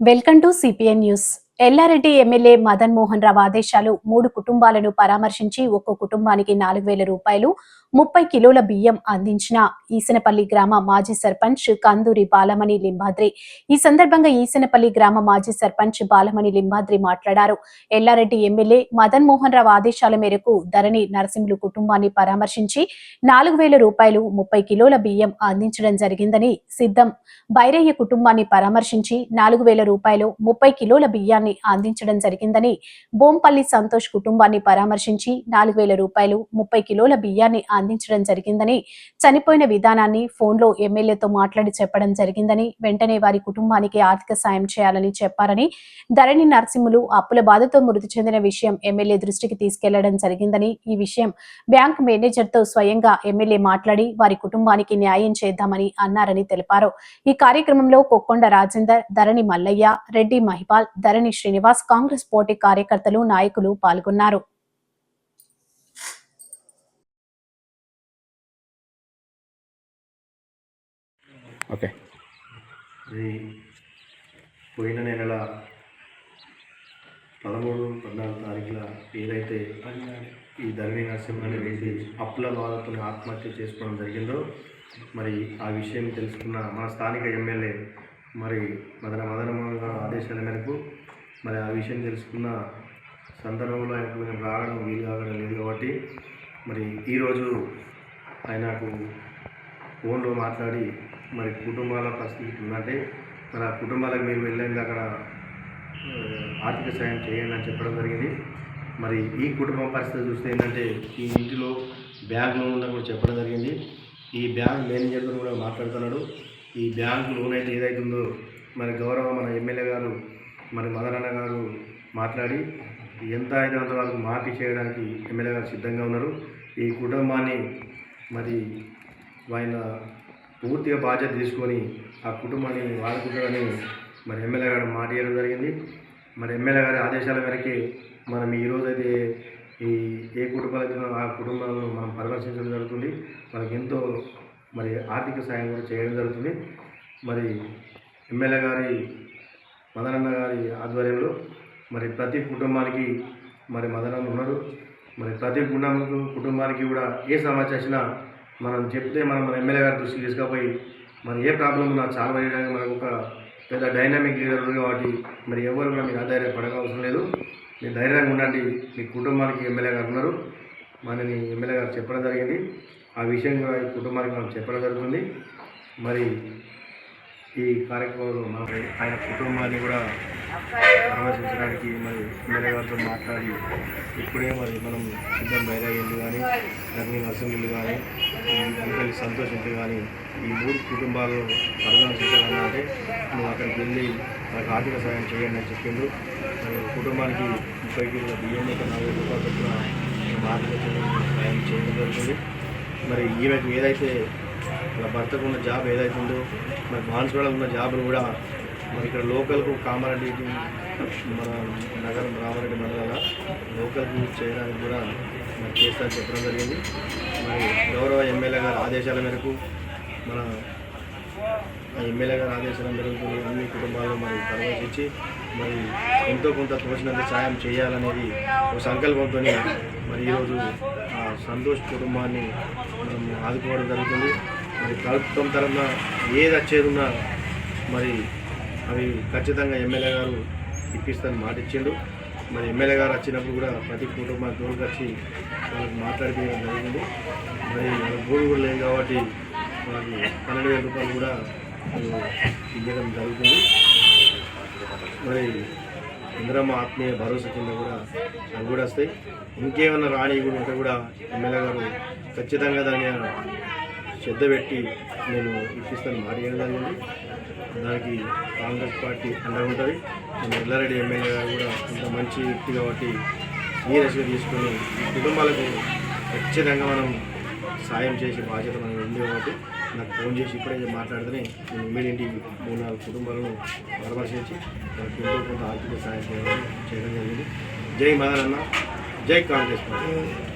Welcome to CPN news Yellareddy MLA Madan Mohan Rao ఆదేశాలు మూడు కుటుంబాలను పరామర్శించి ఒక్కో కుటుంబానికి నాలుగు వేల రూపాయలు ముప్పై కిలోల బియ్యం అందించిన ఈసనపల్లి గ్రామ మాజీ సర్పంచ్ కందూరి బాలమణి లింబాద్రి. ఈ సందర్భంగా ఈసనపల్లి గ్రామ మాజీ సర్పంచ్ బాలమణి లింబాద్రి మాట్లాడారు. ఎల్లారెడ్డి ఎమ్మెల్యే మదన్ మోహన్ రావు ఆదేశాల మేరకు ధరణి నరసింహులు కుటుంబాన్ని పరామర్శించి నాలుగు వేల రూపాయలు ముప్పై కిలోల బియ్యం అందించడం జరిగిందని సిద్ధం. బైరయ్య కుటుంబాన్ని పరామర్శించి నాలుగు వేల రూపాయలు ముప్పై కిలోల బియ్యాన్ని అందించడం జరిగిందని బోంపల్లి సంతోష్ కుటుంబాన్ని పరామర్శించి నాలుగు వేల రూపాయలు ముప్పై కిలోల బియ్యాన్ని అందించడం జరిగిందని చనిపోయిన విధానాన్ని ఫోన్లో ఎమ్మెల్యేతో మాట్లాడి చెప్పడం జరిగిందని వెంటనే వారి కుటుంబానికి ఆర్థిక సాయం చేయాలని చెప్పారని ధరణి నరసింహులు అప్పుల బాధతో మృతి చెందిన విషయం ఎమ్మెల్యే దృష్టికి తీసుకెళ్ళడం జరిగిందని ఈ విషయం బ్యాంక్ మేనేజర్తో స్వయంగా ఎమ్మెల్యే మాట్లాడి వారి కుటుంబానికి న్యాయం చేద్దామని అన్నారని తెలిపారు. ఈ కార్యక్రమంలో కొక్కొండ రాజేందర్ ధరణి మల్లయ్య రెడ్డి మహిపాల్ ధరణి శ్రీనివాస్ కాంగ్రెస్ పోటీ కార్యకర్తలు నాయకులు పాల్గొన్నారు. ఓకే. పోయిన నెల పదమూడు పద్నాలుగు తారీఖుల ఏదైతే ఈ ధరణి నరసింహని రెడ్డి అప్పుల బాధతో ఆత్మహత్య చేసుకోవడం జరిగిందో మరి ఆ విషయం తెలుసుకున్న మన స్థానిక ఎమ్మెల్యే మరి మదన మదనమోహన్ గారి ఆదేశాల మేరకు మరి ఆ విషయం తెలుసుకున్న సందర్భంలో ఆయనకు మేము రావడం వీలు కావడం లేదు కాబట్టి మరి ఈరోజు ఆయనకు ఫోన్లో మాట్లాడి మరి కుటుంబాల పరిస్థితి ఉందంటే మరి ఆ కుటుంబాలకు మీరు వెళ్ళండి అక్కడ ఆర్థిక సాయం చేయండి అని చెప్పడం జరిగింది. మరి ఈ కుటుంబ పరిస్థితి చూస్తే ఏంటంటే ఈ ఇంటిలో బ్యాంక్ లోన్ ఉందని కూడా చెప్పడం జరిగింది. ఈ బ్యాంక్ మేనేజర్తో కూడా మాట్లాడుతున్నాడు. ఈ బ్యాంక్ లోన్ అయితే ఏదైతుందో మరి గౌరవ మన ఎమ్మెల్యే గారు మరి మదనన్న గారు మాట్లాడి ఎంత అయితే అంత వాళ్ళకి మాఫీ చేయడానికి ఎమ్మెల్యే గారు సిద్ధంగా ఉన్నారు ఈ కుటుంబాన్ని మరి ఆయన పూర్తిగా బాధ్యత తీసుకొని ఆ కుటుంబాన్ని వాడుకుంటారని మరి ఎమ్మెల్యే గారు మాట ఇవ్వడం జరిగింది. మరి ఎమ్మెల్యే గారి ఆదేశాల మేరకే మనం ఈరోజు అయితే ఈ ఏ కుటుంబాలైతే ఆ కుటుంబాలను మనం పరామర్శించడం జరుగుతుంది. వాళ్ళకి ఎంతో మరి ఆర్థిక సాయం కూడా చేయడం జరుగుతుంది. మరి ఎమ్మెల్యే గారి మదనన్న గారి ఆధ్వర్యంలో మరి ప్రతి కుటుంబానికి మరి మదనన్న ఉన్నారు. మరి ప్రతి కుటుంబం కుటుంబానికి కూడా ఏ సమస్య వచ్చినా మనం చెప్తే మనం మన ఎమ్మెల్యే గారి దృష్టికి తీసుకుపోయి మరి ఏ ప్రాబ్లం ఉన్నా సాల్వ్ చేయడానికి మనకు ఒక పెద్ద డైనామిక్ లీడర్ ఉంది కాబట్టి మరి ఎవరు కూడా మీకు ఆధార్య పడకవసరం లేదు. మీరు ధైర్యంగా ఉండండి. మీ కుటుంబానికి ఎమ్మెల్యే గారు ఉన్నారు. మనని ఎమ్మెల్యే గారు చెప్పడం జరిగింది. ఆ విషయం కూడా ఈ కుటుంబానికి మనం చెప్పడం జరుగుతుంది. మరి ఈ కార్యక్రమంలో మరి ఆయన కుటుంబాన్ని కూడా పరామర్శించడానికి మరి ఎమ్మెల్యే గారితో మాట్లాడి ఇప్పుడే మరి మనం సిద్ధం బైరాగిళ్ళు కానీ ధర్మీ అసెంబ్లీలు కానీ అంకలి సంతోష్ కానీ ఈ మూడు కుటుంబాలను పరామర్శించాలన్నా నువ్వు అక్కడికి వెళ్ళి నాకు ఆర్థిక సహాయం చేయండి అని చెప్పిండు. కుటుంబానికి ముప్పై కిలోల బియ్యం ఒక నలభై రూపాయలు చొప్పున ఆర్థిక సహాయం చేయడం జరుగుతుంది. మరి ఈమెకు ఏదైతే వాళ్ళ భర్తకు ఉన్న జాబ్ ఏదైతే ఉందో మరి బాన్స్వాడలో ఉన్న జాబ్ను కూడా మరి ఇక్కడ లోకల్కు కామారెడ్డి మన నగరం రామారెడ్డి మండలాల లోకల్కు చేయడానికి కూడా మరి చేస్తారని చెప్పడం జరిగింది. మరి గౌరవ ఎమ్మెల్యే గారి ఆదేశాల మేరకు మన ఆ ఎమ్మెల్యే గారి ఆదేశాల మేరకు అన్ని కుటుంబాలు మరి పరామర్శించి మరి ఎంతో కొంత తోచినంత సాయం చేయాలనేది ఒక సంకల్పంతో మరి ఈరోజు ఆ సంతోష్ కుటుంబాన్ని మనం ఆదుకోవడం జరుగుతుంది. మరి ప్రభుత్వం తరఫున ఏది వచ్చేదిన్నా మరి అవి ఖచ్చితంగా ఎమ్మెల్యే గారు ఇప్పిస్తాను మాట ఇచ్చిండు. మరి ఎమ్మెల్యే గారు వచ్చినప్పుడు కూడా ప్రతి కుటుంబానికి తోడుకు వచ్చి వాళ్ళకి మాట్లాడిపోయడం జరిగింది. మరి వాళ్ళ భూమి కూడా లేదు కాబట్టి వాళ్ళకి పన్నెండు వేల రూపాయలు కూడా ఇవ్వడం జరుగుతుంది. మరి ఇందిరమ్మ ఆత్మీయ భరోసా కింద కూడా అవి కూడా వస్తాయి. ఇంకేమైనా రాణి కూడా ఉంటే కూడా ఎమ్మెల్యే గారు ఖచ్చితంగా దాన్ని శ్రద్ధ పెట్టి నేను ఇప్పిస్తాను మాట జరిగింది దానికి కాంగ్రెస్ పార్టీ అండగా ఉంటుంది. నేను ఎల్లారెడ్డి ఎమ్మెల్యే గారు కూడా ఇంత మంచి వ్యక్తి కాబట్టి సీరియస్గా తీసుకొని కుటుంబాలకు ఖచ్చితంగా మనం సాయం చేసే బాధ్యత మనకు ఉంది కాబట్టి నాకు ఫోన్ చేసి ఇప్పుడే మాట్లాడితేనే నేను ఇమీడియట్ మూడు నాలుగు కుటుంబాలను పరామర్శించి వాళ్ళకి ఎంతో కొంత ఆర్థిక సాయం చేయడం చేయడం జరిగింది. జై మదనన్న జై కాంగ్రెస్ పార్టీ.